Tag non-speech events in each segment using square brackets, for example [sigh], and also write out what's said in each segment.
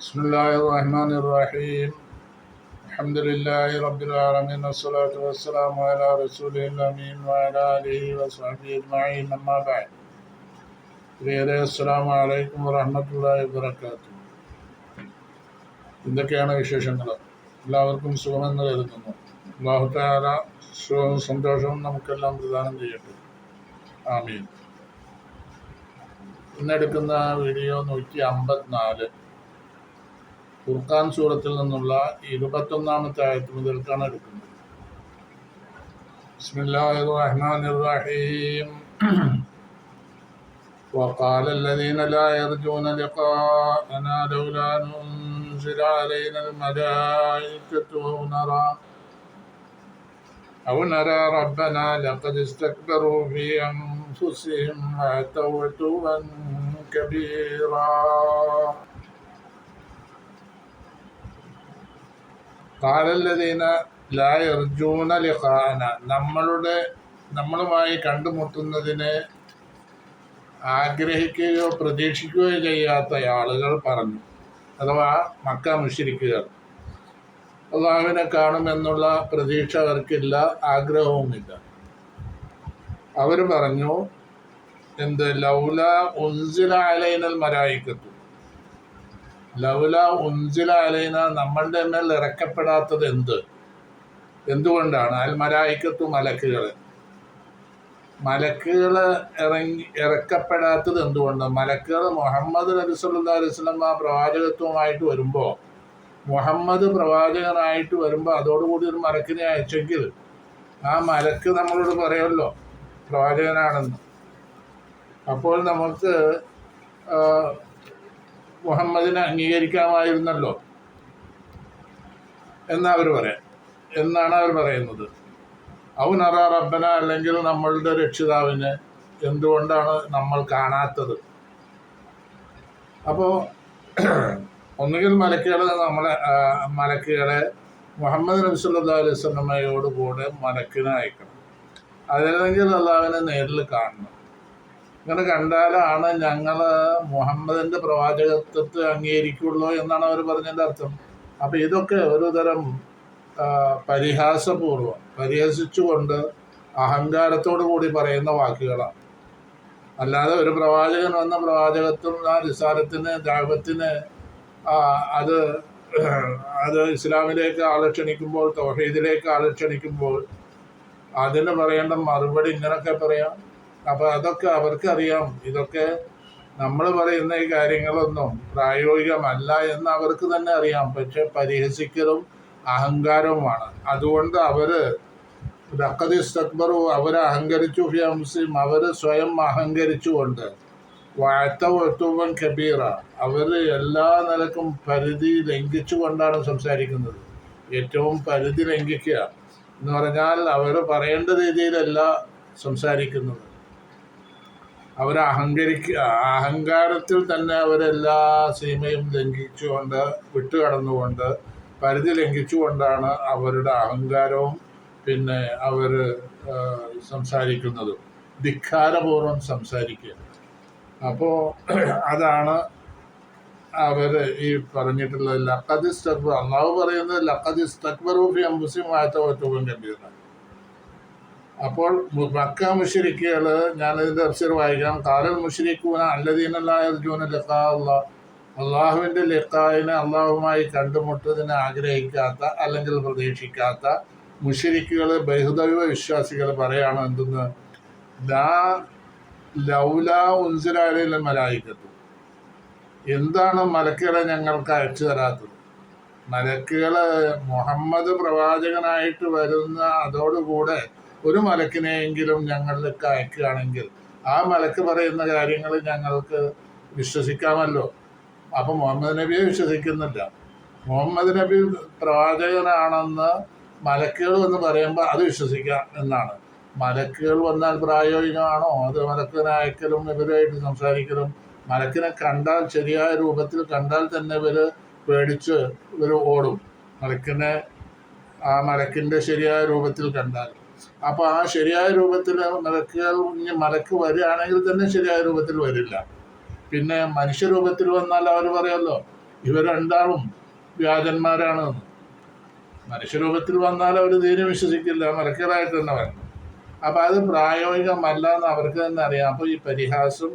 بسم الله الرحمن الرحيم الحمد لله رب العالمين والصلاة والسلام على رسوله الأمين وعلى آله وصحبه أجمعين أما بعد പ്രിയരെ അസ്സാം വലൈക്കും വറഹമത്തല്ലാഹി വബർക്കാത്തു എന്തൊക്കെയാണ് വിശേഷങ്ങൾ എല്ലാവർക്കും സുഖമെന്ന് കരുതുന്നു അള്ളാഹുത്താല സുഖവും സന്തോഷവും നമുക്കെല്ലാം പ്രദാനം ചെയ്യട്ടെ ആമീൻ ഇന്നെടുക്കുന്ന വീഡിയോ നൂറ്റി അമ്പത്തിനാല് ഫുർഖാൻ സൂറത്തിൽ നിന്നുള്ള ഇരുപത്തൊന്നാമത്തെ ആയത്ത് മുതൽക്കാണ് എടുക്കുന്നത് ബിസ്മില്ലാഹിർ റഹ്മാനിർ റഹീം وقال الذين لا يرجون لقاءنا لولا ننزل علينا الملائكة أو نرى أو نرى ربنا لقد استكبروا في أنفسهم وأتوا عتوا كبيرا കാലല്ലതീന ലായർജൂന ലിഖാന. നമ്മളുടെ നമ്മളുമായി കണ്ടുമുട്ടുന്നതിനെ ആഗ്രഹിക്കുകയോ പ്രതീക്ഷിക്കുകയോ ചെയ്യാത്ത ആളുകൾ പറഞ്ഞു. അഥവാ മക്ക മുഷിരിക്കുകൾ അള്ളാഹുവിനെ കാണുമെന്നുള്ള പ്രതീക്ഷ അവർക്കില്ല ആഗ്രഹവുമില്ല. അവർ പറഞ്ഞു എന്ത്? ലൗല ഉൻസില അലൈനൽ മലായിക്കത്തു. ലൗല ഉൻസില അലൈന നമ്മളുടെ മേൽ ഇറക്കപ്പെടാത്തത് എന്ത്? എന്തുകൊണ്ടാണ്? അൽ മലായിക്കത്തു മലക്കുകൾ മലക്കുകൾ ഇറങ്ങി ഇറക്കപ്പെടാത്തത് എന്തുകൊണ്ട്? മലക്കുകൾ മുഹമ്മദ് നബി സല്ലാ അലൈഹി സ്വലം ആ പ്രവാചകത്വമായിട്ട് വരുമ്പോൾ മുഹമ്മദ് പ്രവാചകനായിട്ട് വരുമ്പോൾ അതോടുകൂടി ഒരു മലക്കിനെ അയച്ചെങ്കിൽ ആ മലക്ക് നമ്മളോട് പറയുമല്ലോ പ്രവാചകനാണെന്ന്. അപ്പോൾ നമുക്ക് മുഹമ്മദിനെ അംഗീകരിക്കാമായിരുന്നല്ലോ. എന്ന് അവർ പറയാം? എന്നാണ് അവർ പറയുന്നത്? അവനറ റബ്ബന അല്ലെങ്കിൽ നമ്മളുടെ രക്ഷിതാവിന് എന്തുകൊണ്ടാണ് നമ്മൾ കാണാത്തത്? അപ്പോൾ ഒന്നുകിൽ മലക്കുകൾ നമ്മളെ മലക്കുകളെ മുഹമ്മദ് നബി അലൈഹി സ്വലമയോട് കൂടെ മലക്കിനെ അയക്കണം. അതല്ലെങ്കിൽ അള്ളാവിനെ നേരിൽ കാണണം. ഇങ്ങനെ കണ്ടാലാണ് ഞങ്ങൾ മുഹമ്മദിന്റെ പ്രവാചകത്വത്തെ അംഗീകരിക്കുള്ളൂ എന്നാണ് അവർ പറഞ്ഞതിന്റെ അർത്ഥം. അപ്പോൾ ഇതൊക്കെ ഒരു തരം പരിഹാസപൂർവം പരിഹസിച്ചുകൊണ്ട് അഹങ്കാരത്തോടു കൂടി പറയുന്ന വാക്കുകളാണ്. അല്ലാതെ ഒരു പ്രവാചകൻ വന്ന പ്രവാചകത്വം ആ നിസാരത്തിന് ദാപത്തിന് അത് അത് ഇസ്ലാമിലേക്ക് ആളെ തൗഹീദിലേക്ക് ക്ഷണിക്കുമ്പോൾ അതിന് പറയേണ്ട മറുപടി ഇങ്ങനൊക്കെ പറയാം. അപ്പോൾ അതൊക്കെ അവർക്കറിയാം. ഇതൊക്കെ നമ്മൾ പറയുന്ന ഈ കാര്യങ്ങളൊന്നും പ്രായോഗികമല്ല എന്ന് അവർക്ക് തന്നെ അറിയാം. പക്ഷെ പരിഹസിക്കലും അഹങ്കാരവുമാണ്. അതുകൊണ്ട് അവർ ദക്കദിസ്തക്ബറു അവർ അഹങ്കരിച്ചു ഫിയംസിം അവർ സ്വയം അഹങ്കരിച്ചുകൊണ്ട് വാഴ്ത്തവൻ കബീറ അവർ എല്ലാ നിലക്കും പരിധി ലംഘിച്ചുകൊണ്ടാണ് സംസാരിക്കുന്നത്. ഏറ്റവും പരിധി ലംഘിക്കുക എന്ന് പറഞ്ഞാൽ അവർ പറയേണ്ട രീതിയിലല്ല സംസാരിക്കുന്നത്. അവർ അഹങ്കരിക്കുക അഹങ്കാരത്തിൽ തന്നെ അവരെല്ലാ സീമയും ലംഘിച്ചുകൊണ്ട് വിട്ടുകടന്നുകൊണ്ട് പരിധി ലംഘിച്ചുകൊണ്ടാണ് അവരുടെ അഹങ്കാരവും പിന്നെ അവർ സംസാരിക്കുന്നതും. ധിക്കാരപൂർവം സംസാരിക്കുക. അപ്പോൾ [clears throat] അതാണ് അവർ ഈ പറഞ്ഞിട്ടുള്ളത് ലക്കതി സ്തക്ബർ അള്ളാഹു പറയുന്നത് ലക്കതി സ്തക്ബർ തക്ബറൂഫി അംബുസിം വായത്തവറ്റവും ഗംഭീര. അപ്പോൾ മക്ക മുഷരിക്കുകൾ ഞാനിതിന്റെ തഫ്സീർ വായിക്കാം കാലൽ മുഷരിക്കൂന അല്ലദീനല്ലാർജൂന ലക്കാ അള്ളാഹ് അള്ളാഹുവിന്റെ ലിക്കായിനെ അള്ളാഹുമായി കണ്ടുമുട്ടതിനെ ആഗ്രഹിക്കാത്ത അല്ലെങ്കിൽ പ്രതീക്ഷിക്കാത്ത മുഷരിക്കുകൾ ബഹുദൈവ വിശ്വാസികൾ പറയാണ് എന്തെന്ന്? ലാ മലായിക്കത്തു. എന്താണ് മലക്കുകളെ ഞങ്ങൾക്ക് അയച്ചു തരാത്തത്? മലക്കുകൾ മുഹമ്മദ് പ്രവാചകനായിട്ട് വരുന്ന അതോടുകൂടെ ഒരു മലക്കിനെയെങ്കിലും ഞങ്ങളിലേക്ക് അയക്കുകയാണെങ്കിൽ ആ മലക്ക് പറയുന്ന കാര്യങ്ങൾ ഞങ്ങൾക്ക് വിശ്വസിക്കാമല്ലോ. അപ്പം മുഹമ്മദ് നബിയെ വിശ്വസിക്കുന്നില്ല. മുഹമ്മദ് നബി പ്രവാചകനാണെന്ന് മലക്കുകൾ എന്ന് പറയുമ്പോൾ അത് വിശ്വസിക്കാം എന്നാണ്. മലക്കുകൾ വന്നാൽ പ്രായോഗികമാണോ? അത് മലക്കിനെ അയക്കലും ഇവരുമായിട്ട് സംസാരിക്കലും. മലക്കിനെ കണ്ടാൽ ശരിയായ രൂപത്തിൽ കണ്ടാൽ തന്നെ ഇവർ പേടിച്ച് ഇവർ ഓടും. മലക്കിനെ ആ മലക്കിന്റെ ശരിയായ രൂപത്തിൽ കണ്ടാൽ. അപ്പോൾ ആ ശരിയായ രൂപത്തിൽ മലക്കുകൾ ഇനി മലക്ക് വരികയാണെങ്കിൽ തന്നെ ശരിയായ രൂപത്തിൽ വരില്ല. പിന്നെ മനുഷ്യരൂപത്തിൽ വന്നാൽ അവർ പറയുമല്ലോ ഇവർ രണ്ടാളും വ്യാജന്മാരാണ്. മനുഷ്യരൂപത്തിൽ വന്നാൽ അവർ തീരെ വിശ്വസിക്കില്ല മലക്കറായിട്ട് തന്നെ വരണം. അപ്പം അത് പ്രായോഗികമല്ല എന്ന് അവർക്ക് തന്നെ അറിയാം. അപ്പോൾ ഈ പരിഹാസം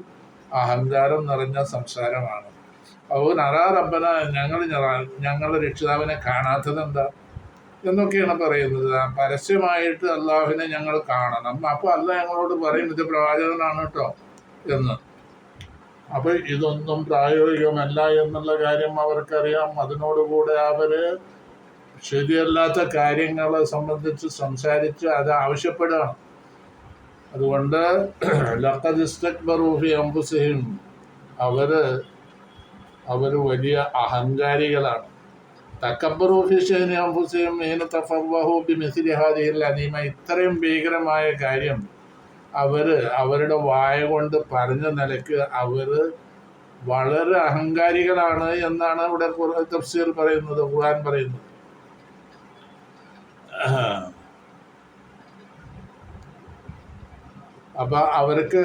അഹങ്കാരം നിറഞ്ഞ സംസാരമാണ്. അപ്പോൾ നറാ റബ്ബന ഞങ്ങൾ ഞങ്ങളുടെ രക്ഷിതാവിനെ കാണാത്തത് എന്താ എന്നൊക്കെയാണ് പറയുന്നത്. പരസ്യമായിട്ട് അള്ളാഹുവിനെ ഞങ്ങൾ കാണണം. അപ്പോൾ അല്ല ഞങ്ങളോട് പറയുന്നത് പ്രവാചകനാണ് കേട്ടോ എന്ന്. അപ്പൊ ഇതൊന്നും പ്രായോഗികമല്ല എന്നുള്ള കാര്യം അവർക്കറിയാം. അതിനോടുകൂടെ അവർ ശരിയല്ലാത്ത കാര്യങ്ങളെ സംബന്ധിച്ച് സംസാരിച്ച് അത് ആവശ്യപ്പെടുകയാണ്. അതുകൊണ്ട് ലഖദിസ്തക്ബറൂഫി അംബുസിഹിം അവർ അവർ വലിയ അഹങ്കാരികളാണ്. അംബുസിഹിം മീന തഫവഹു ഹാദിഹിൽ അനീമ ഇത്രയും ഭീകരമായ കാര്യം അവർ അവരുടെ വായ കൊണ്ട് പറഞ്ഞ നിലയ്ക്ക് അവർ വളരെ അഹങ്കാരികളാണ് എന്നാണ് ഇവിടെ തഫ്സീർ പറയുന്നത് ഖുർആൻ പറയുന്നത്. അപ്പൊ അവർക്ക്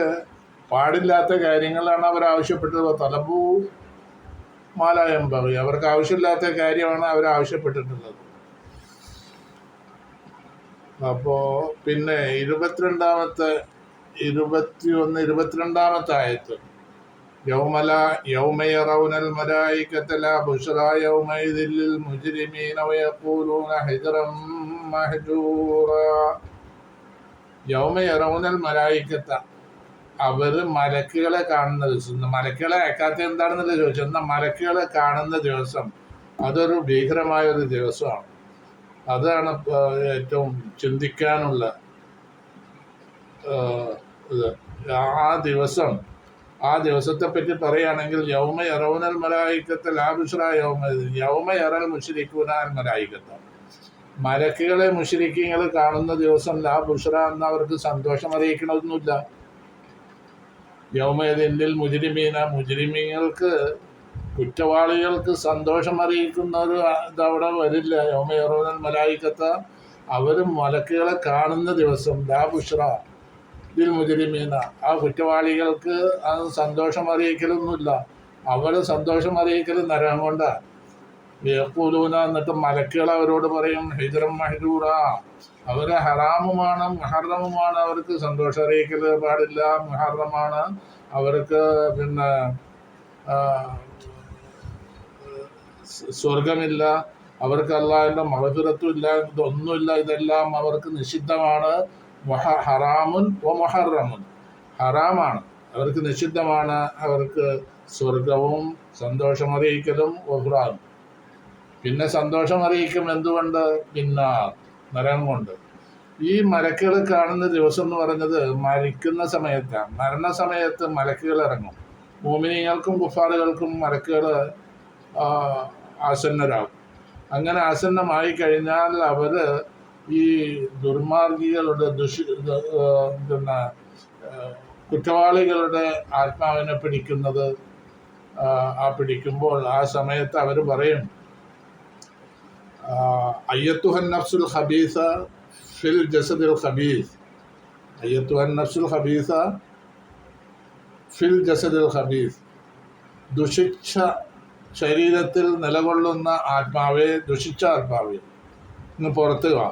പാടില്ലാത്ത കാര്യങ്ങളാണ് അവർ ആവശ്യപ്പെട്ടത്. തലബു മാലായം പറയും. അവർക്ക് ആവശ്യമില്ലാത്ത കാര്യമാണ് അവർ ആവശ്യപ്പെട്ടിട്ടുള്ളത്. അപ്പോ പിന്നെ ഇരുപത്തിരണ്ടാമത്തെ ഇരുപത്തിയൊന്ന് ഇരുപത്തിരണ്ടാമത്തെ ആയത്ത്. യൗമല യൗമയറൗനൽ മലായികത്തല ബുഷറ യൗമൈദിൽ മുജ്രിമീന വയഖൂലൂന ഹിജറം മഹ്ജൂറ. യൗമയറൗനൽ മലായിക്കത്ത അവർ മലക്കുകളെ കാണുന്ന ദിവസം മലക്കുകളെ അയക്കാത്ത എന്താണെന്നല്ല ചോദിച്ചു. എന്നാൽ മലക്കുകളെ കാണുന്ന ദിവസം അതൊരു ഭീകരമായ ഒരു ദിവസമാണ്. അതാണ് ഏറ്റവും ചിന്തിക്കാനുള്ള ഇത്. ആ ദിവസം ആ ദിവസത്തെ പറ്റി പറയുകയാണെങ്കിൽ യൗമ യറൗനൽ മലായിക്കത്തെ ലാബുഷ്ര യൗമ യൗമ എറൽ മുഷിരിക്കുനാൽ മലായിക്കത്ത. മലക്കുകളെ മുഷിരിക്കുകൾ കാണുന്ന ദിവസം ലാ എന്ന് അവർക്ക് സന്തോഷം അറിയിക്കണമെന്നില്ല യൗമയതിൽ മുജരിമീന മുജരിമീങ്ങൾക്ക് കുറ്റവാളികൾക്ക് സന്തോഷം അറിയിക്കുന്ന ഒരു ഇതവിടെ വരില്ല. യൗമയറോനൽ മലായിക്കത്ത അവർ മലക്കുകളെ കാണുന്ന ദിവസം ലാ ബുഷ്ര ഇതിൽ മുജരിമീന. ആ കുറ്റവാളികൾക്ക് അത് സന്തോഷം അറിയിക്കലൊന്നുമില്ല. അവർ സന്തോഷം അറിയിക്കൽ നരകം കൊണ്ടാണ് വേപ്പൂലൂന എന്നിട്ട് മലക്കുകൾ അവരോട് പറയും ഹിജറം മഹജൂറ. അവർ ഹറാമുമാണ് മുഹറമുമാണ് അവർക്ക് സന്തോഷം അറിയിക്കൽ പാടില്ല. മുഹറമാണ് അവർക്ക് പിന്നെ സ്വർഗമില്ല അവർക്ക് അല്ലാതെ മഹഫിറത്തും ഇല്ല ഇതൊന്നുമില്ല ഇതെല്ലാം അവർക്ക് നിഷിദ്ധമാണ്. ഹറാമുൻ ഒ മൊഹറമുൻ. ഹറാമാണ് അവർക്ക് നിഷിദ്ധമാണ് അവർക്ക് സ്വർഗവും സന്തോഷം അറിയിക്കലും ഒഹ്റാനും പിന്നെ സന്തോഷം അറിയിക്കും എന്തുകൊണ്ട്? പിന്നെ നരകം കൊണ്ട് ഈ മലക്കുകൾ കാണുന്ന ദിവസം എന്ന് പറയുന്നത് മരിക്കുന്ന സമയത്താണ് മരണ സമയത്ത് മലക്കുകൾ ഇറങ്ങും. മോമിനികൾക്കും കുഫാറുകൾക്കും മലക്കുകൾ ആസന്നരാകും. അങ്ങനെ ആസന്നമായി കഴിഞ്ഞാൽ അവർ ഈ ദുർമാർഗികളുടെ ദുഷി പിന്നെ കുറ്റവാളികളുടെ ആത്മാവിനെ പിടിക്കുന്നത് ആ പിടിക്കുമ്പോൾ ആ സമയത്ത് അവർ പറയും അയ്യത്തുഹൻ നഫ്സുൽ ഹബീസ ഫിൽ ജസദിൽ ഹബീസ് അയ്യത്തുഹൻ നഫ്സുൽ ഹബീസ ഫിൽ ജസദിൽ ഹബീസ് ദുഷിച്ച ശരീരത്തിൽ നിലകൊള്ളുന്ന ആത്മാവെ ദുഷിച്ച ആത്മാവെ. ഇന്ന് പുറത്ത് വാ.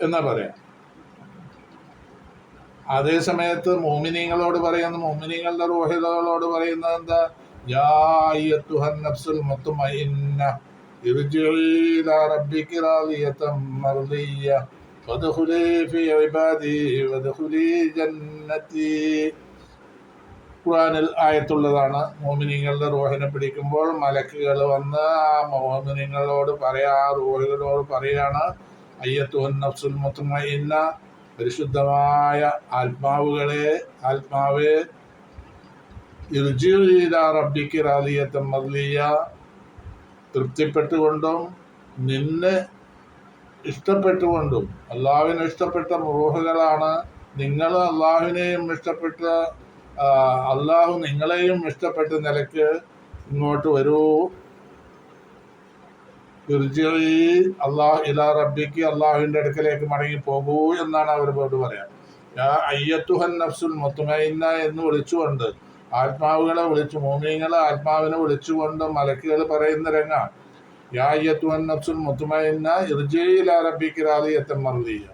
എന്നാ പറയാം? അതേ സമയത്ത് മോമിനിങ്ങളോട് പറയുന്ന മോമിനിങ്ങളുടെ റോഹിതകളോട് പറയുന്നത് എന്താ? യാ നഫ്സുൽ മുത്തുമഇന്ന ارجعي إلى ربك راضية مرضية فادخلي في عبادي وادخلي جنتي ഖുറാനിൽ ആയത്തുള്ളതാണ് മോമിനിങ്ങളുടെ റോഹിനെ പിടിക്കുമ്പോൾ മലക്കുകൾ വന്ന് ആ മോമിനിങ്ങളോട് പറയാ ആ റോഹികളോട് പറയാണ് അയ്യത്തുഹൻ നഫ്സുൽ മുത്തുമഇന്ന പരിശുദ്ധമായ ആത്മാവുകളെ ആത്മാവെ ഇർജിഇല റബ്ബിക്ക് റാലിയത്തം മർലിയ തൃപ്തിപ്പെട്ടുകൊണ്ടും നിന്നെ ഇഷ്ടപ്പെട്ടുകൊണ്ടും അള്ളാഹുവിനെ ഇഷ്ടപ്പെട്ട റൂഹുകളാണ് നിങ്ങൾ അള്ളാഹുവിനെയും ഇഷ്ടപ്പെട്ട അള്ളാഹു നിങ്ങളെയും ഇഷ്ടപ്പെട്ട നിലയ്ക്ക് ഇങ്ങോട്ട് വരൂ. അള്ളാഹു ഇലാ റബ്ബിക്ക് അള്ളാഹുവിന്റെ അടുക്കലേക്ക് മടങ്ങി പോകൂ എന്നാണ് അവരോട് പറയാം. അയ്യത്തുഹൻ നഫ്സുൽ മുത്തുമൈന്ന എന്ന് വിളിച്ചുകൊണ്ട് ആത്മാവുകളെ വിളിച്ചു മോമിയങ്ങളെ ആത്മാവിനെ വിളിച്ചുകൊണ്ട് മലക്കുകൾ പറയുന്ന രംഗ. യായ്യത്തുവൻ നഫ്സുൽ മുത്തുമയന്ന ഇർജയിൽ റാലിയത്തൻ മറുതിയ.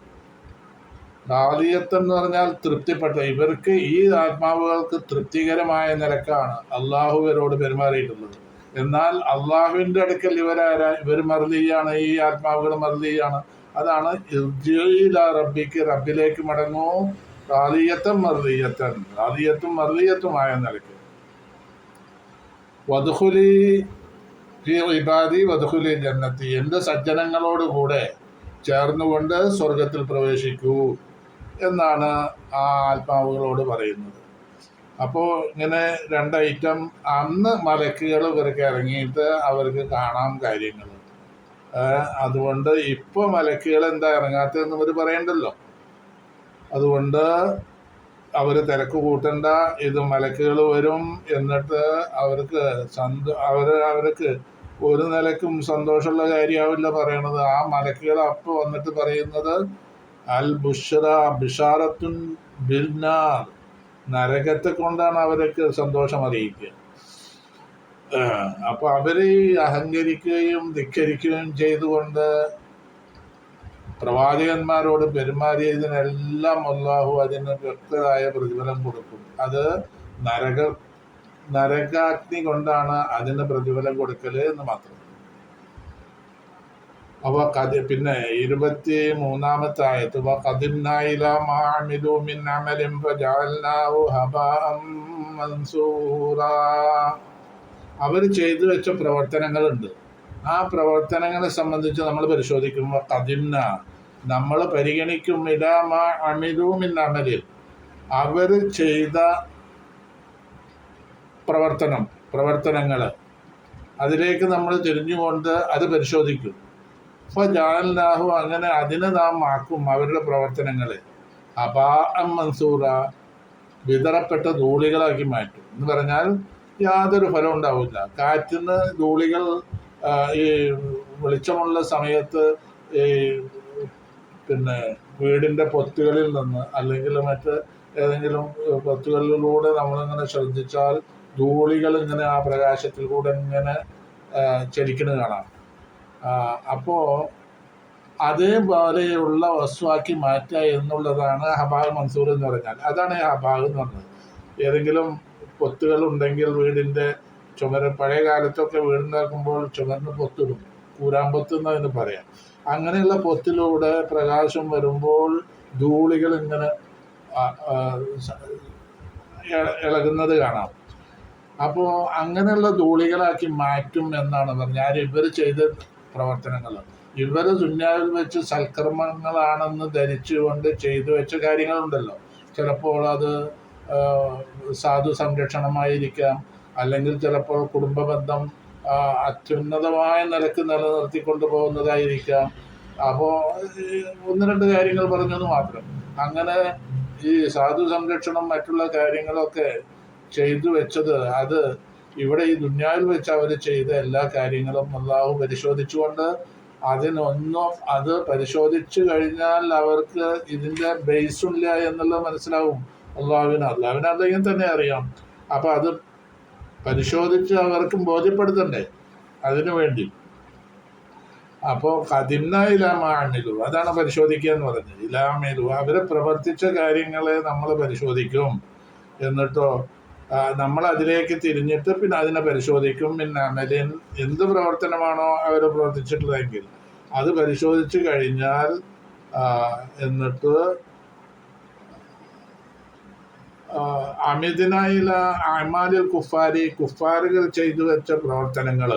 റാലിയത്ത് എന്ന് പറഞ്ഞാൽ തൃപ്തിപ്പെട്ട ഇവർക്ക് ഈ ആത്മാവുകൾക്ക് തൃപ്തികരമായ നിരക്കാണ് അള്ളാഹുവരോട് പെരുമാറിയിട്ടുള്ളത്. എന്നാൽ അള്ളാഹുവിന്റെ അടുക്കൽ ഇവരാരാ? ഇവർ മറുതിയാണ് ഈ ആത്മാവുകൾ മറുതിയാണ്. അതാണ് ഇർജയില റബ്ബിക്ക് റബ്ബിലേക്ക് മടങ്ങൂ റാലിയത്തൻ മർദിയത്തൻ റാലിയത്തും മർദിയത്തുമായ നിലയ്ക്ക്. വധുഹുലി ഇബാദി വധുഹുലി ജന്നത്തി. എന്റെ സജ്ജനങ്ങളോടുകൂടെ ചേർന്നുകൊണ്ട് സ്വർഗത്തിൽ പ്രവേശിക്കൂ എന്നാണ് ആ ആത്മാവുകളോട് പറയുന്നത്. അപ്പോൾ ഇങ്ങനെ രണ്ട് ഐറ്റം അന്ന് മലക്കുകൾ ഇവർക്ക് ഇറങ്ങിയിട്ട് അവർക്ക് കാണാം കാര്യങ്ങൾ. അതുകൊണ്ട് ഇപ്പോൾ മലക്കുകൾ എന്താ ഇറങ്ങാത്തതെന്ന് ഇവർ പറയണ്ടല്ലോ. അതുകൊണ്ട് അവർ തിരക്ക് കൂട്ടണ്ട ഇത് മലക്കുകൾ വരും എന്നിട്ട് അവർക്ക് സന്തോ അവർ അവർക്ക് ഒരു നിലക്കും സന്തോഷമുള്ള കാര്യമാവില്ല പറയണത്. ആ മലക്കുകൾ അപ്പോൾ വന്നിട്ട് പറയുന്നത് അൽ ബുഷറ ബിഷാറത്തുൻ ബിർനാർ നരകത്തെ കൊണ്ടാണ് അവർക്ക് സന്തോഷം അറിയിക്കുക. അപ്പോൾ അവർ അഹങ്കരിക്കുകയും ധിക്കരിക്കുകയും ചെയ്തുകൊണ്ട് പ്രവാചകന്മാരോട് പെരുമാറിയതിനെല്ലാം അള്ളാഹു അതിന് വ്യക്തമായ പ്രതിഫലം കൊടുക്കും. അത് നരക നരകാഗ്നി കൊണ്ടാണ് അതിന് പ്രതിഫലം കൊടുക്കൽ എന്ന് മാത്രം. അവ കതി പിന്നെ ഇരുപത്തി മൂന്നാമത്തെ ആയത്ത് അവർ ചെയ്തു വെച്ച പ്രവർത്തനങ്ങളുണ്ട്. ആ പ്രവർത്തനങ്ങളെ സംബന്ധിച്ച് നമ്മൾ പരിശോധിക്കുമ്പോൾ കദിന്ന നമ്മൾ പരിഗണിക്കും ഇലാമ അമിലു മിൻ അമലിൽ. അവർ ചെയ്ത പ്രവർത്തനം പ്രവർത്തനങ്ങൾ അതിലേക്ക് നമ്മൾ തിരിഞ്ഞുകൊണ്ട് അത് പരിശോധിക്കും. അപ്പോൾ ജാലാഹു അങ്ങനെ അതിനെ നാം ആക്കും അവരുടെ പ്രവർത്തനങ്ങളെ. അപാ മൻസൂറ വിതറപ്പെട്ട ധൂളികളാക്കി മാറ്റും. എന്ന് പറഞ്ഞാൽ യാതൊരു ഫലം ഉണ്ടാവില്ല. കാറ്റിന് ധൂളികൾ ഈ വെളിച്ചമുള്ള സമയത്ത് ഈ പിന്നെ വീടിന്റെ പൊത്തുകളിൽ നിന്ന് അല്ലെങ്കിൽ മറ്റ് ഏതെങ്കിലും പൊത്തുകളിലൂടെ നമ്മളിങ്ങനെ ശ്രദ്ധിച്ചാൽ ധൂളികൾ ഇങ്ങനെ ആ പ്രകാശത്തിൽ കൂടെ ഇങ്ങനെ ചലിക്കുന്നത് കാണാം. അപ്പോൾ അതേപോലെയുള്ള വസ്തുവാക്കി മാറ്റുക എന്നുള്ളതാണ് ഹബാഗ് മൻസൂർ എന്ന് പറഞ്ഞാൽ. അതാണ് ഹബാഗ് എന്ന് പറഞ്ഞത്. ഏതെങ്കിലും പൊത്തുകൾ ഉണ്ടെങ്കിൽ വീടിന്റെ ചുമര പഴയ കാലത്തൊക്കെ വീടുണ്ടാക്കുമ്പോൾ ചുമരിന് പൊത്തിടും. കൂരാമ്പൊത്ത് എന്നതിന് പറയാം. അങ്ങനെയുള്ള പൊത്തിലൂടെ പ്രകാശം വരുമ്പോൾ ധൂളികൾ ഇങ്ങനെ ഇളകുന്നത് കാണാം. അപ്പോൾ അങ്ങനെയുള്ള ധൂളികളാക്കി മാറ്റും എന്നാണ് പറഞ്ഞാൽ ഇവർ ചെയ്ത പ്രവർത്തനങ്ങൾ. ഇവർ ദുന്യാവിൽ വെച്ച് സൽക്കർമ്മങ്ങളാണെന്ന് ധരിച്ചുകൊണ്ട് ചെയ്തു വെച്ച കാര്യങ്ങളുണ്ടല്ലോ. ചിലപ്പോൾ അത് സാധു സംരക്ഷണമായിരിക്കാം. അല്ലെങ്കിൽ ചിലപ്പോൾ കുടുംബ ബന്ധം അത്യുന്നതമായ നിലയ്ക്ക് നിലനിർത്തിക്കൊണ്ട് അപ്പോൾ ഒന്ന് രണ്ട് കാര്യങ്ങൾ പറഞ്ഞെന്ന് മാത്രം. അങ്ങനെ ഈ സാധു സംരക്ഷണം മറ്റുള്ള കാര്യങ്ങളൊക്കെ ചെയ്തു വെച്ചത് അത് ഇവിടെ ഈ ദുന്യാവിൽ വെച്ച് അവർ ചെയ്ത എല്ലാ കാര്യങ്ങളും അള്ളാഹു പരിശോധിച്ചുകൊണ്ട് അതിനൊന്നും അത് പരിശോധിച്ചു കഴിഞ്ഞാൽ അവർക്ക് ഇതിന്റെ ഇല്ല എന്നുള്ളത് മനസ്സിലാവും. അള്ളാഹുവിന് അള്ളാഹുവിന് അല്ലെങ്കിൽ തന്നെ അറിയാം. അപ്പം അത് പരിശോധിച്ച് അവർക്കും ബോധ്യപ്പെടുത്തണ്ടേ? അതിനു വേണ്ടി. അപ്പോൾ കതിന്ന ഇലാമാണിലു അതാണ് പരിശോധിക്കുക എന്ന് പറഞ്ഞത്. ഇലാമിലു അവരെ പ്രവർത്തിച്ച കാര്യങ്ങളെ നമ്മൾ പരിശോധിക്കും. എന്നിട്ടോ നമ്മൾ അതിലേക്ക് തിരിഞ്ഞിട്ട് പിന്നെ അതിനെ പരിശോധിക്കും. പിന്നെ അമലിൻ എന്ത് പ്രവർത്തനമാണോ അവർ പ്രവർത്തിച്ചിട്ടുള്ളതെങ്കിൽ അത് പരിശോധിച്ച് കഴിഞ്ഞാൽ എന്നിട്ട് അമിതിനായില അമാലിൽ കുഫാരി കുഫാറുകൾ ചെയ്തു വെച്ച പ്രവർത്തനങ്ങൾ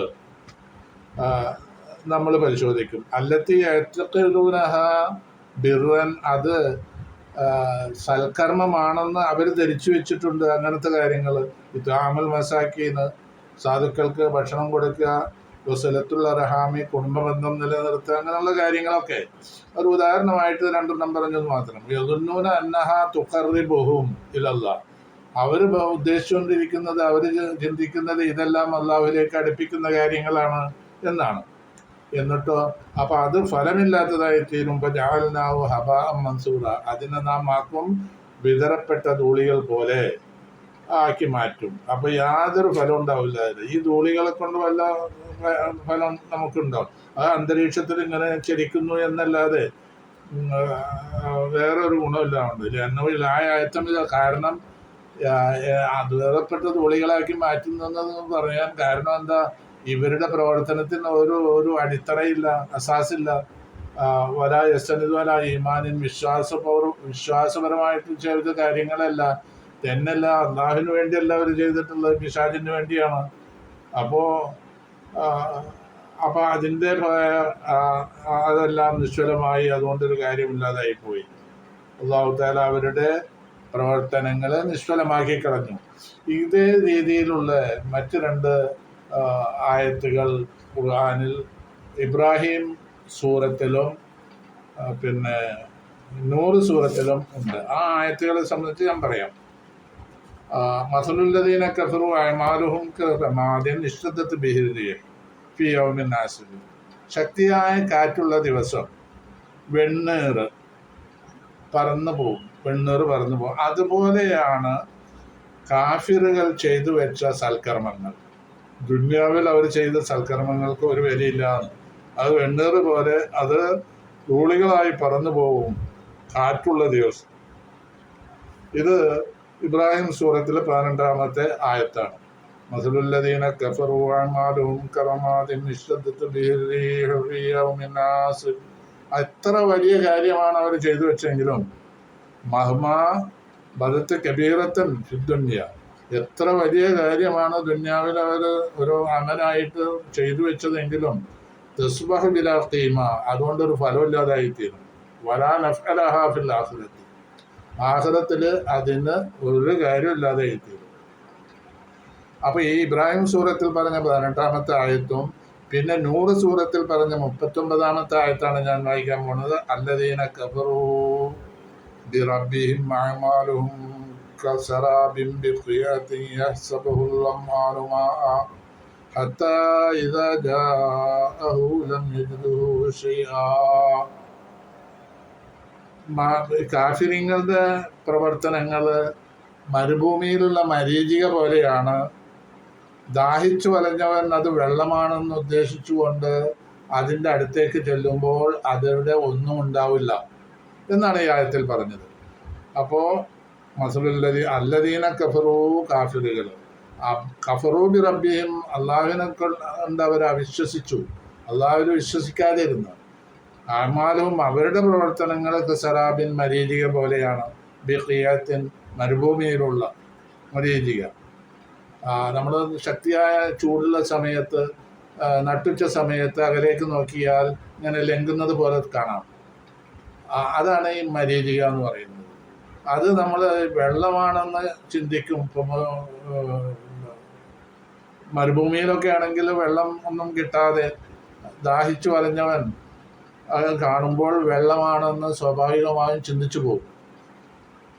നമ്മൾ പരിശോധിക്കും. അല്ലത്തി ഏറ്റക്കലൂനഹ ബിർറൻ അത് സൽക്കർമ്മമാണെന്ന് അവർ ധരിച്ചു വെച്ചിട്ടുണ്ട് അങ്ങനത്തെ കാര്യങ്ങൾ ഇത് ആമൽ മസാക്കീന്ന് സാധുക്കൾക്ക് ഭക്ഷണം കൊടുക്കുക വസലത്തുള്ള റഹാമി കുടുംബബന്ധം നിലനിർത്തുക അങ്ങനെയുള്ള കാര്യങ്ങളൊക്കെ. ഒരു ഉദാഹരണമായിട്ട് രണ്ടെണ്ണം പറഞ്ഞത് മാത്രം. യദുന്നൂന അന്നഹ തുക്കറി ബഹും ഇലല്ല അവർ ഉദ്ദേശിച്ചുകൊണ്ടിരിക്കുന്നത് അവർ ചിന്തിക്കുന്നത് ഇതെല്ലാം അള്ളാഹുലേക്ക് അടുപ്പിക്കുന്ന കാര്യങ്ങളാണ് എന്നാണ്. എന്നിട്ടോ അപ്പൊ അത് ഫലമില്ലാത്തതായി തീരുമ്പോൾ ജാലനാവ് ഹബ മൻസൂറ. അതിനെ നാം ആക്കും വിതറപ്പെട്ട ധൂളികൾ പോലെ. ആക്കി മാറ്റും. അപ്പൊ യാതൊരു ഫലം ഉണ്ടാവില്ല അതിന്. ഈ ധൂളികളെ കൊണ്ട് വല്ല ഫലം നമുക്കുണ്ടാവും. അത് അന്തരീക്ഷത്തിൽ ഇങ്ങനെ ചലിക്കുന്നു എന്നല്ലാതെ വേറെ ഗുണമില്ല ഉണ്ട് എന്നവയിൽ ആ ആയത്തമില്ല കാരണം വേറെപ്പെട്ട ധൂളികളാക്കി മാറ്റുന്നതെന്ന് പറയാൻ കാരണം എന്താ? ഇവരുടെ പ്രവർത്തനത്തിന് ഒരു ഒരു അടിത്തറയില്ല അസാസില്ല. വരാ വല വരാ ഈമാനിൻ വിശ്വാസപൗർ വിശ്വാസപരമായിട്ട് ചെയ്ത കാര്യങ്ങളല്ല. തന്നെയല്ല അള്ളാഹുവിന് വേണ്ടിയല്ല അവർ ചെയ്തിട്ടുള്ളത് പിശാചിന് വേണ്ടിയാണ്. അപ്പോ അപ്പോൾ അപ്പൊ അതിന്റെ ഭ- ആ, ആ, അതെല്ലാം നിശ്ചലമായി അതുകൊണ്ടൊരു കാര്യമില്ലാതായി പോയി അള്ളാഹു അവരുടെ പ്രവർത്തനങ്ങളെ നിഷ്ഫലമാക്കി കളഞ്ഞു. ഇതേ രീതിയിലുള്ള മറ്റ് രണ്ട് ആയത്തുകൾ ഖുർആാനിൽ ഇബ്രാഹിം സൂറത്തിലും പിന്നെ നൂറ് സൂറത്തിലും ഉണ്ട്. ആ ആയത്തുകളെ സംബന്ധിച്ച് ഞാൻ പറയാം. മസലുല്ലദീന കഫറു അയമാലുഹും കമാദ്യം നിശ്ചിതത്ത് ബിഹിരിയെ ഫി യൗമിൻ നാസിൽ ശക്തിയായ കാറ്റുള്ള ദിവസം വെണ്ണീറ് പറന്നു പോകും വെണ്ണീറ് പറന്നു പോകും അതുപോലെയാണ് കാഫിറുകൾ ചെയ്തു വെച്ച സൽക്കർമ്മങ്ങൾ. ദുന്യാവിൽ അവർ ചെയ്ത സൽക്കർമ്മങ്ങൾക്ക് ഒരു വിലയില്ല. അത് വെണ്ണീറ് പോലെ അത് ധൂളികളായി പറന്നു പോകും കാറ്റുള്ള ദിവസം. ഇത് ഇബ്രാഹിം സൂറത്തിലെ പതിനെട്ടാമത്തെ ആയത്താണ്. മസലുല്ലദീന നാസിർ. എത്ര വലിയ കാര്യമാണ് അവർ ചെയ്തു വെച്ചെങ്കിലും മഹ്മാ ബദത്ത് കബീറത്തൻ ഫിദ്ദുന്യ എത്ര വലിയ കാര്യമാണ് ദുന്യാവിൽ അവർ ഒരു അമനായിട്ട് ചെയ്തു വെച്ചതെങ്കിലും തസ്ബഹ് ബിലാ ഖീമ അതുകൊണ്ടൊരു ഫലമില്ലാതായി തീരും വലാ നഫ്അലഹ ഫിൽ ആഖിറത്തി. ആഖിറത്തിൽ അതിന് ഒരു കാര്യമില്ലാതെ തീരും അപ്പൊ ഈ ഇബ്രാഹിം സൂറത്തിൽ പറഞ്ഞ പതിനെട്ടാമത്തെ ആയത്തും പിന്നെ നൂറ് സൂറത്തിൽ പറഞ്ഞ മുപ്പത്തൊമ്പതാമത്തെ ആയത്താണ് ഞാൻ വായിക്കാൻ പോണത് അല്ലദീന കഫറൂ بربهم أعمالهم كسراب بقيعة يحسبه الظمآن ماء حتى إذا جاءه لم يجده شيئا മാ- കാഫിരിങ്ങളുടെ പ്രവർത്തനങ്ങൾ മരുഭൂമിയിലുള്ള മരീചിക പോലെയാണ്. ദാഹിച്ചു വലഞ്ഞവൻ അത് വെള്ളമാണെന്ന് ഉദ്ദേശിച്ചുകൊണ്ട് അതിന്റെ അടുത്തേക്ക് ചെല്ലുമ്പോൾ അതിവിടെ ഒന്നും ഉണ്ടാവില്ല എന്നാണ് ഈ ആയത്തിൽ പറഞ്ഞത്. അപ്പോൾ മസുലുല്ലതി അല്ലദീന കഫറൂ കാഫിറുകൾ. കഫറൂബി റബ്ബിയും അള്ളാഹുവിനെ കൊണ്ട് അവർ അവിശ്വസിച്ചു അള്ളാഹുവിനെ വിശ്വസിക്കാതെ ഇരുന്നു ആമാലും അവരുടെ പ്രവർത്തനങ്ങൾ സറാബിൻ മരീചിക പോലെയാണ്. ബിഖിയത്തിൻ മരുഭൂമിയിലുള്ള മരീചിക. നമ്മൾ ശക്തിയായ ചൂടുള്ള സമയത്ത് നട്ടുച്ച സമയത്ത് അകലേക്ക് നോക്കിയാൽ ഇങ്ങനെ ലംഘുന്നത് പോലെ കാണാം. അതാണ് ഈ മരീചിക എന്ന് പറയുന്നത്. അത് നമ്മൾ വെള്ളമാണെന്ന് ചിന്തിക്കും. ഇപ്പം മരുഭൂമിയിലൊക്കെ ആണെങ്കിൽ വെള്ളം ഒന്നും കിട്ടാതെ ദാഹിച്ചു വലഞ്ഞവൻ കാണുമ്പോൾ വെള്ളമാണെന്ന് സ്വാഭാവികമായും ചിന്തിച്ചു പോകും.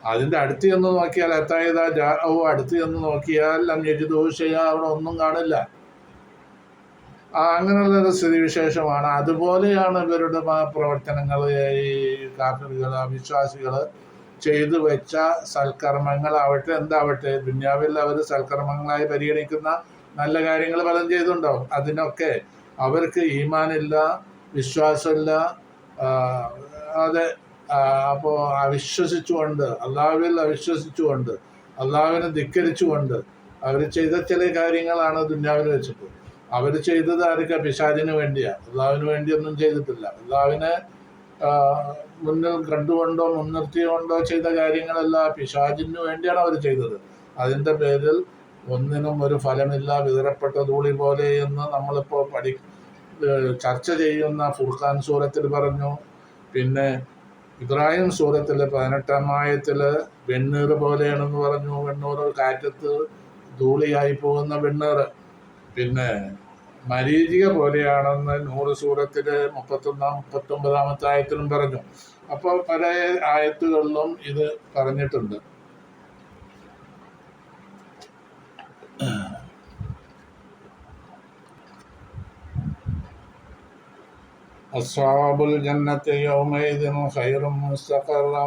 അതിന്റെ അടുത്ത് ചെന്ന് നോക്കിയാൽ എത്തായത ജാഹോ അടുത്ത് ചെന്ന് നോക്കിയാൽ ലംഘിതോഷയ അവിടെ ഒന്നും കാണില്ല. അങ്ങനെയുള്ള ഒരു സ്ഥിതിവിശേഷമാണ്. അതുപോലെയാണ് ഇവരുടെ പ്രവർത്തനങ്ങൾ ഈ കാഫിറുകൾ വിശ്വാസികൾ ചെയ്തു വെച്ച സൽക്കർമ്മങ്ങളാവട്ടെ എന്താവട്ടെ ദുന്യാവിൽ അവർ സൽക്കർമ്മങ്ങളായി പരിഗണിക്കുന്ന നല്ല കാര്യങ്ങൾ പലതും ചെയ്തിട്ടുണ്ടാവും അതിനൊക്കെ അവർക്ക് ഈമാനില്ല വിശ്വാസമില്ല. അത് അപ്പോൾ അവിശ്വസിച്ചുകൊണ്ട് അള്ളാഹുവിൽ അവിശ്വസിച്ചുകൊണ്ട് അള്ളാഹുവിനെ ധിക്കരിച്ചുകൊണ്ട് അവർ ചെയ്ത ചില കാര്യങ്ങളാണ് ദുന്യാവിൽ വെച്ചിട്ട്. അവർ ചെയ്തത് ആർക്കാ പിശാദിന് വേണ്ടിയാണ് അള്ളാഹുവിന് വേണ്ടിയൊന്നും ചെയ്തിട്ടില്ല. അള്ളാഹുവിനെ മുന്നിൽ കണ്ടുകൊണ്ടോ മുൻനിർത്തിക്കൊണ്ടോ ചെയ്ത കാര്യങ്ങളല്ല. പിശാജിന് വേണ്ടിയാണ് അവർ ചെയ്തത്. അതിന്റെ പേരിൽ ഒന്നിനും ഒരു ഫലമില്ല. വിതരപ്പെട്ട ധൂളി പോലെ എന്ന് നമ്മളിപ്പോൾ പഠി ചർച്ച ചെയ്യുന്ന ഫുർഖാൻ സൂറത്തിൽ പറഞ്ഞു. പിന്നെ ഇബ്രാഹിം സൂറത്തിൽ പതിനെട്ടാം ആയത്തിൽ വെണ്ണീർ പോലെയാണെന്ന് പറഞ്ഞു. വെണ്ണൂർ കാറ്റത്ത് ധൂളിയായി പോകുന്ന വെണ്ണീർ. പിന്നെ മരീചിക പോലെയാണെന്ന് നൂറ് സൂറത്തിൽ മുപ്പത്തൊന്നാം മുപ്പത്തൊമ്പതാമത്തെ ആയത്തിലും പറഞ്ഞു. അപ്പോൾ പല ആയത്തുകളിലും ഇത് പറഞ്ഞിട്ടുണ്ട്. أصحاب الجنة يومئذ خير مستقرا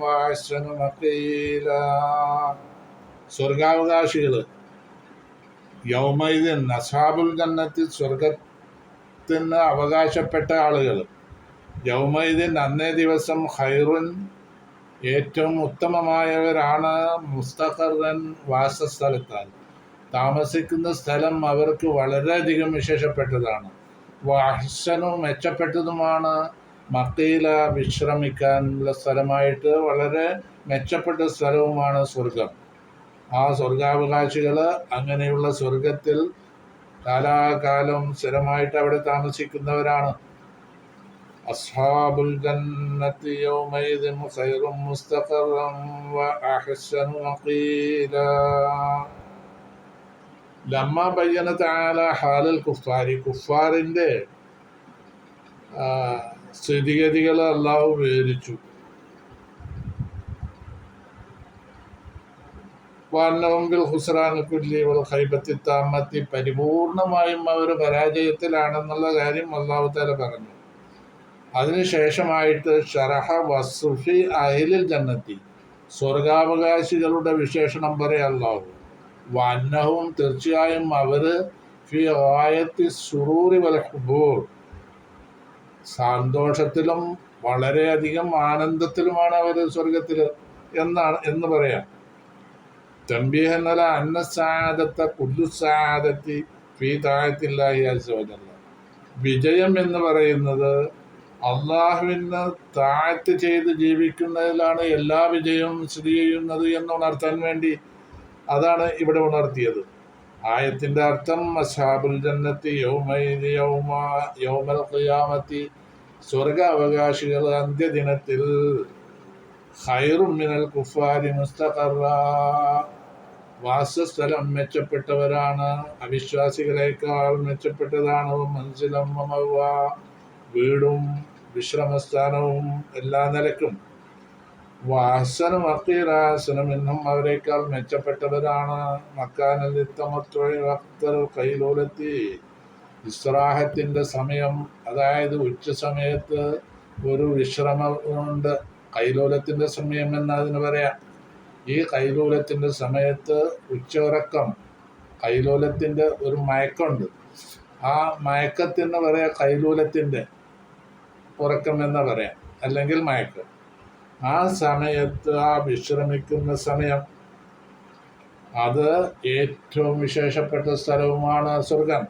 وأحسن مقيلا സ്വർഗാവകാശികൾ യൗമൈദിൻ അസാബുൽ ജന്നത്തിൽ സ്വർഗത്തിന് അവകാശപ്പെട്ട ആളുകൾ യൗമൈദിൻ അന്നേ ദിവസം ഹൈറുൻ ഏറ്റവും ഉത്തമമായവരാണ് മുസ്തഖറൻ വാസസ്ഥലത്താൽ താമസിക്കുന്ന സ്ഥലം അവർക്ക് വളരെയധികം വിശേഷപ്പെട്ടതാണ് വാഹ്സനും മെച്ചപ്പെട്ടതുമാണ്. മക്കയില വിശ്രമിക്കാനുള്ള സ്ഥലമായിട്ട് വളരെ മെച്ചപ്പെട്ട സ്ഥലവുമാണ് സ്വർഗം ആ സ്വർഗാവകാശികൾ അങ്ങനെയുള്ള സ്വർഗത്തിൽ കാലാകാലം സ്ഥിരമായിട്ട് അവിടെ താമസിക്കുന്നവരാണ്. അസ്ഹാബുൽ ജന്നത്തി യൗമൈദിൻ ഖൈറും വ ലമ്മ ഹാലൽ കുഫാരി കുഫാറിന്റെ സ്ഥിതിഗതികൾ അള്ളാഹു വിവരിച്ചു. വാന്നവമ്പിൽ ഹുസ്രാൻ കുല്ലി വൽ ഖൈബത്തി താമത്തി പരിപൂർണമായും അവർ പരാജയത്തിലാണെന്നുള്ള കാര്യം അള്ളാഹു താല പറഞ്ഞു. അതിനുശേഷമായിട്ട് ഷറഹ വസുഫി അഹിലിൽ ജന്നത്തി. സ്വർഗാവകാശികളുടെ വിശേഷണം പറയാം അള്ളാഹു വന്നവും തീർച്ചയായും ആയത്തി സുറൂറി വൽ സന്തോഷത്തിലും വളരെയധികം ആനന്ദത്തിലുമാണ് അവർ സ്വർഗത്തിൽ എന്നാണ് എന്ന് പറയാം. തമ്പീഹനല അന്ന സാദത്ത കുല്ലു സാദത്തി ഫീ താഴത്തില്ലാഹി വിജയം എന്ന് പറയുന്നത് അള്ളാഹുവിന് താഴ്ത്ത് ചെയ്ത് ജീവിക്കുന്നതിലാണ് എല്ലാ വിജയവും സ്ഥിതി ചെയ്യുന്നത് എന്ന് ഉണർത്താൻ വേണ്ടി അതാണ് ഇവിടെ ഉണർത്തിയത്. ആയത്തിന്റെ അർത്ഥം അഷാബുൽ ജന്നത്തി യൗമൽ ഖിയാമത്തി സ്വർഗ അവകാശികൾ അന്ത്യദിനത്തിൽ ഹൈറുമിനൽ മിനൽ കുഫാരി മുസ്തഖറ. വാസസ്ഥലം മെച്ചപ്പെട്ടവരാണ് അവിശ്വാസികളെക്കാൾ മെച്ചപ്പെട്ടതാണ്. മമവ വീടും വിശ്രമസ്ഥാനവും എല്ലാ നിലക്കും വാസനും അക്കീറാസനും എന്നും അവരെക്കാൾ മെച്ചപ്പെട്ടവരാണ്. മക്കാനലിത്തമത്തൊഴിൽ കയ്യിലോലെത്തി. ഇസ്രാഹത്തിന്റെ സമയം അതായത് ഉച്ച സമയത്ത് ഒരു വിശ്രമമുണ്ട് കൈലോലത്തിന്റെ സമയം എന്ന് അതിന് പറയാം? ഈ കൈലോലത്തിന്റെ സമയത്ത് ഉച്ചയുറക്കം കൈലോലത്തിന്റെ ഒരു മയക്കമുണ്ട്. ആ മയക്കത്തിന് പറയാം കൈലോലത്തിന്റെ ഉറക്കം എന്ന് പറയാം. അല്ലെങ്കിൽ മയക്കം. ആ സമയത്ത് ആ വിശ്രമിക്കുന്ന സമയം അത് ഏറ്റവും വിശേഷപ്പെട്ട സ്ഥലവുമാണ് സ്വർഗം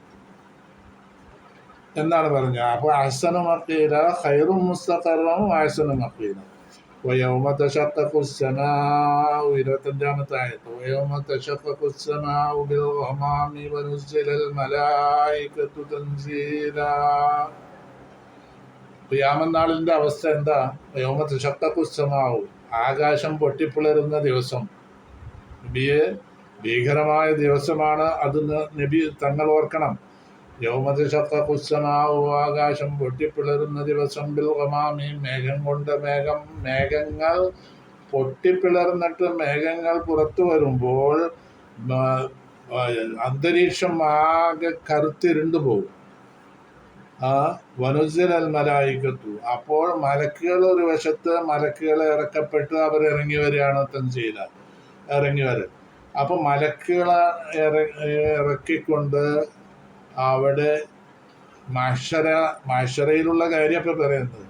എന്നാണ് പറഞ്ഞത് അപ്പോൾ അഹസനു മക്കീല ഖൈറും മുസ്തഖറും അഹസനു മക്കീല ويوم تشقق السماء ഇരുപത്തഞ്ചാമത്തെ ആയത്ത് ويوم تشقق السماء بالغمام ونزل الملائكة تنزيلا ഖിയാമനാളിന്റെ അവസ്ഥ എന്താ? യോമ തുഷക്കക്കുസ്തമാവും ആകാശം പൊട്ടിപ്പിളരുന്ന ദിവസം. നബിയെ ഭീകരമായ ദിവസമാണ് അത് നബി തങ്ങൾ ഓർക്കണം. യൗമതിശക്കുസ്തമാവും ആകാശം പൊട്ടിപ്പിളരുന്ന ദിവസം. ബിൽഗമാമി മേഘം കൊണ്ട് മേഘം മേഘങ്ങൾ പൊട്ടിപ്പിളർന്നിട്ട് മേഘങ്ങൾ പുറത്തു വരുമ്പോൾ അന്തരീക്ഷം ആകെ കറുത്തിരുണ്ടു പോകും ആ വനുസിൽ അൽ മലായിക്കത്തു അപ്പോൾ മലക്കുകൾ ഒരു വശത്ത് മലക്കുകളെ ഇറക്കപ്പെട്ട് അവർ ഇറങ്ങി വരികയാണ് തൻസീല. ഇറങ്ങി വരും അപ്പോൾ മലക്കുകളെ ഇറക്കിക്കൊണ്ട് അവിടെ മഷര മാഷരയിലുള്ള കാര്യം അപ്പം പറയുന്നത്.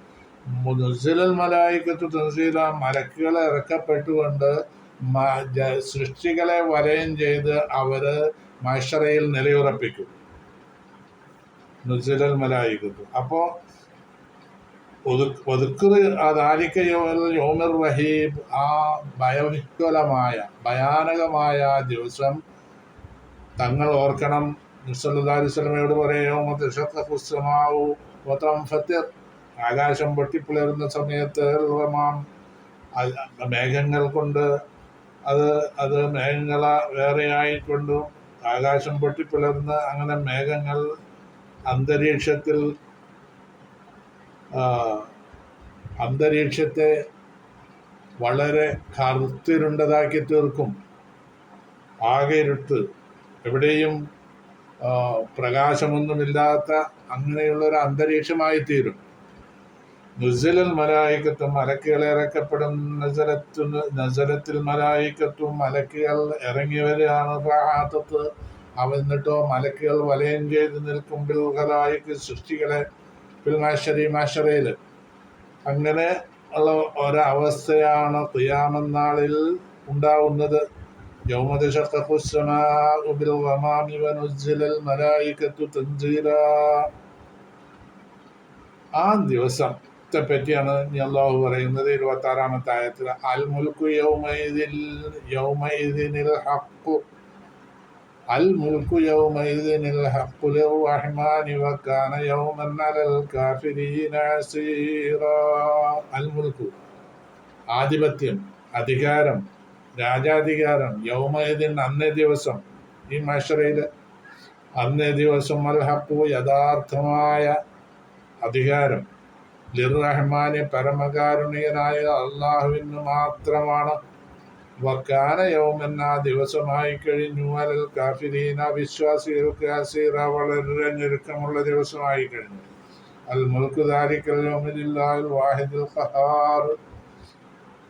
മുനുസിലൽ മലായിക്കത്തു തൻസീല മലക്കുകളെ ഇറക്കപ്പെട്ടുകൊണ്ട് സൃഷ്ടികളെ വലയം ചെയ്ത് അവർ മഷറയിൽ നിലയുറപ്പിക്കും. നുസിലൽ മലായിക്കത്തു അപ്പോൾ ഒതുക്കുത് അതാലിക്ക യോമിർ റഹീബ് ആ ഭയവിഹ്വലമായ ഭയാനകമായ ദിവസം തങ്ങൾ ഓർക്കണം. മുസല്ലാസ്ലമയോട് പറയാം ഫത്തിർ ആകാശം പൊട്ടിപ്പിളരുന്ന സമയത്ത് മേഘങ്ങൾ കൊണ്ട് അത് അത് മേഘങ്ങളെ വേറെ ആയിക്കൊണ്ടും ആകാശം പൊട്ടിപ്പിളർന്ന് അങ്ങനെ മേഘങ്ങൾ അന്തരീക്ഷത്തിൽ അന്തരീക്ഷത്തെ വളരെ കറുത്തിരുണ്ടതാക്കി തീർക്കും. ആകെ ഇരുട്ട്. എവിടെയും പ്രകാശമൊന്നുമില്ലാത്ത അങ്ങനെയുള്ള ഒരു അന്തരീക്ഷമായി തീരും നുസലൽ മലായിക്കത്തും മലക്കുകൾ ഇറക്കപ്പെടും. നസലത്തു നസലത്തിൽ മലായിക്കത്തും മലക്കുകൾ ഇറങ്ങി വരികയാണ് റാഹത്തത്ത് അവന്നിട്ടോ മലക്കുകൾ വലയം ചെയ്ത് നിൽക്കും ബിൽഹലായിക്ക് സൃഷ്ടികളെ ബിൽമാശരി മാശറയിൽ. അങ്ങനെ ഉള്ള ഒരവസ്ഥയാണ് തുയാമനാളിൽ ഉണ്ടാവുന്നത്. ആ ദിവസം ത്തെ പറ്റിയാണ് അള്ളാഹു പറയുന്നത് ഇരുപത്തി ആറാമത്തെ ആയത്തിൽ. അൽ മുൽക്കു യൗമൈദിൽ യൗമൈദിനിൽ ഹക്കു യൗമൈദിനിൽ ഹക്കു ലിർറഹ്മാനി വകാന യൗമൻ അലൽ കാഫിരീന അസീറാ. അൽ മുൽക്കു ആധിപത്യം അധികാരം രാജാധികാരം യൗമയദിൻ അന്നേ ദിവസം ഈ മഷറയിൽ അന്നേ ദിവസം അൽഹപ്പു യഥാർത്ഥമായ അധികാരം. ലിർറഹ്മാന് പരമകാരുണികനായ അള്ളാഹുവിന് മാത്രമാണ് വക്കാന യൗമൻ ദിവസമായി കഴിഞ്ഞു അലൽ കാഫിരീന വിശ്വാസികൾക്ക് അസീറ വളരെ ഞെരുക്കമുള്ള ദിവസമായി കഴിഞ്ഞു. അൽ മുൽക്ക് ദാരിക്കൽ വാഹിദുൽ ഖഹാർ.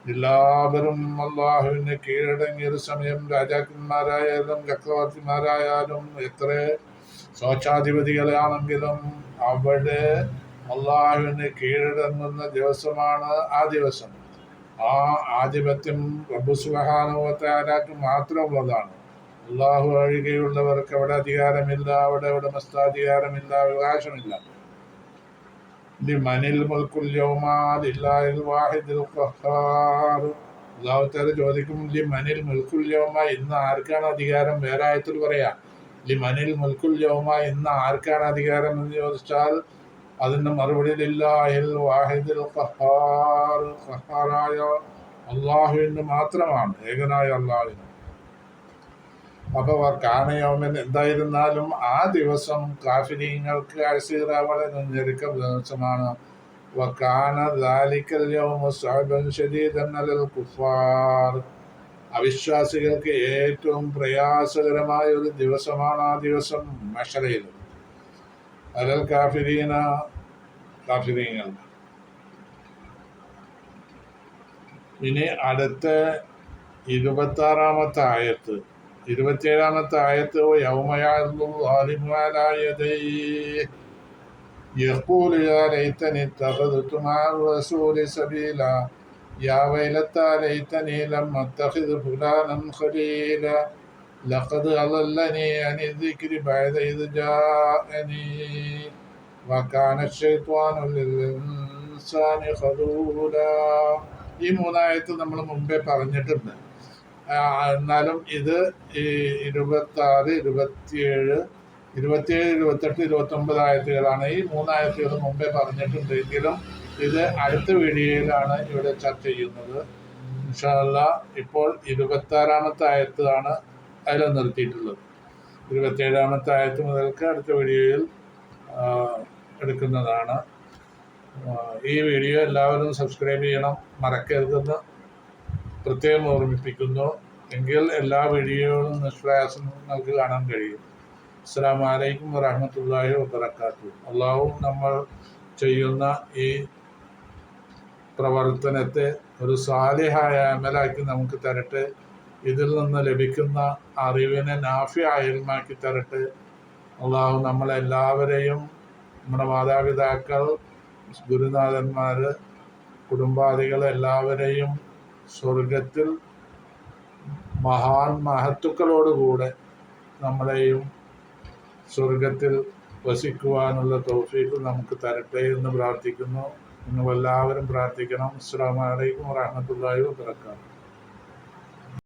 എല്ലാവരും അള്ളാഹുവിന് കീഴടങ്ങിയ ഒരു സമയം രാജാക്കന്മാരായാലും ചക്രവർത്തിമാരായാലും എത്ര സ്വച്ഛാധിപതികളാണെങ്കിലും അവിടെ അള്ളാഹുവിന് കീഴടങ്ങുന്ന ദിവസമാണ് ആ ദിവസം. ആ ആധിപത്യം റബ്ബു പ്രഭുസുഹാനുഭവത്താരാക്ക് മാത്രമുള്ളതാണ്. അള്ളാഹു ഒഴികെയുള്ളവർക്ക് അവിടെ അധികാരമില്ല അവിടെ അവിടെ ഉടമസ്ഥാധികാരമില്ല അവകാശമില്ല. ലിമനിൽ മുൽക്കുൽ ഖഹാർ. ചോദിക്കും ലിമനിൽ മുൽക്കുൽ യൗമ ഇന്ന് ആർക്കാണ് അധികാരം? വേറെ ആയത്തിൽ പറയാ ലിമനിൽ മുൽക്കുൽ യൗമ ഇന്ന് ആർക്കാണ് അധികാരം എന്ന് ചോദിച്ചാൽ അതിന്റെ മറുപടി ലില്ലാഹിൽ വാഹിദിൽ ഖഹാർ ഖഹാറായ അള്ളാഹുവിന് മാത്രമാണ് ഏകനായ അള്ളാഹുവിന് അപ്പൊ കാനയോമൻ എന്തായിരുന്നാലും ആ ദിവസം കാഫിനീങ്ങൾക്ക് അഴ്സീറ വളരെ ദിവസമാണ്. അവിശ്വാസികൾക്ക് ഏറ്റവും പ്രയാസകരമായ ഒരു ദിവസമാണ് ആ ദിവസം മഷറയിൽ അലൽ കാഫിരീന കാഫിരീങ്ങൾ ഇനി അടുത്ത ഇരുപത്തി ആറാമത്തെ ആയത്ത് ഇരുപത്തിയേഴാമത്തെ ആയത്ത് يقول يا ليتني اتخذت مع الرسول سبيلا يا ويلتى ليتني لم اتخذ فلانا خليلا لقد أضلني عن الذكر بعد إذ جاءني وكان الشيطان للإنسان خذولا ഈ മൂന്നായത്ത് നമ്മൾ മുമ്പേ പറഞ്ഞിട്ടുണ്ട് എന്നാലും ഇത് ഈ ഇരുപത്തി ആറ് ഇരുപത്തിയേഴ് ഇരുപത്തിയേഴ് ഇരുപത്തെട്ട് ഇരുപത്തി ഒമ്പത് ആയത്തുകളാണ് ഈ മൂന്നായത്തുകൾ മുമ്പേ പറഞ്ഞിട്ടുണ്ട് എങ്കിലും ഇത് അടുത്ത വീഡിയോയിലാണ് ഇവിടെ ചർച്ച ചെയ്യുന്നത് ഇൻഷാല്ല ഇപ്പോൾ ഇരുപത്തി ആറാമത്തെ ആയത്താണ് അതിൽ നിർത്തിയിട്ടുള്ളത്. ഇരുപത്തിയേഴാമത്തെ ആയത്ത് മുതൽക്ക് അടുത്ത വീഡിയോയിൽ എടുക്കുന്നതാണ്. ഈ വീഡിയോ എല്ലാവരും സബ്സ്ക്രൈബ് ചെയ്യണം. മറക്കരുതെന്ന് പ്രത്യേകം ഓർമ്മിപ്പിക്കുന്നു. എങ്കിൽ എല്ലാ വീഡിയോകളും നിഷ്പ്രയാസം നിങ്ങൾക്ക് കാണാൻ കഴിയും. അസ്സാം വലൈക്കും വറഹമത്തല്ലാഹി വബർക്കാത്തു അള്ളാഹു നമ്മൾ ചെയ്യുന്ന ഈ പ്രവർത്തനത്തെ ഒരു സാലിഹായ അമലാക്കി നമുക്ക് തരട്ടെ. ഇതിൽ നിന്ന് ലഭിക്കുന്ന അറിവിനെ നാഫി ആയൽമാക്കി തരട്ടെ. അള്ളാഹു നമ്മളെല്ലാവരെയും നമ്മുടെ മാതാപിതാക്കൾ ഗുരുനാഥന്മാർ കുടുംബാദികൾ എല്ലാവരെയും സ്വർഗത്തിൽ മഹാൻ മഹത്തുക്കളോടുകൂടെ നമ്മളെയും സ്വർഗത്തിൽ വസിക്കുവാനുള്ള തോഫീക്ക് നമുക്ക് തരട്ടെ എന്ന് പ്രാർത്ഥിക്കുന്നു. നിങ്ങൾ എല്ലാവരും പ്രാർത്ഥിക്കണം. അസ്സാം വലൈക്കും വാഹമത്തല്ലാഹി വാബർക്കാത്തു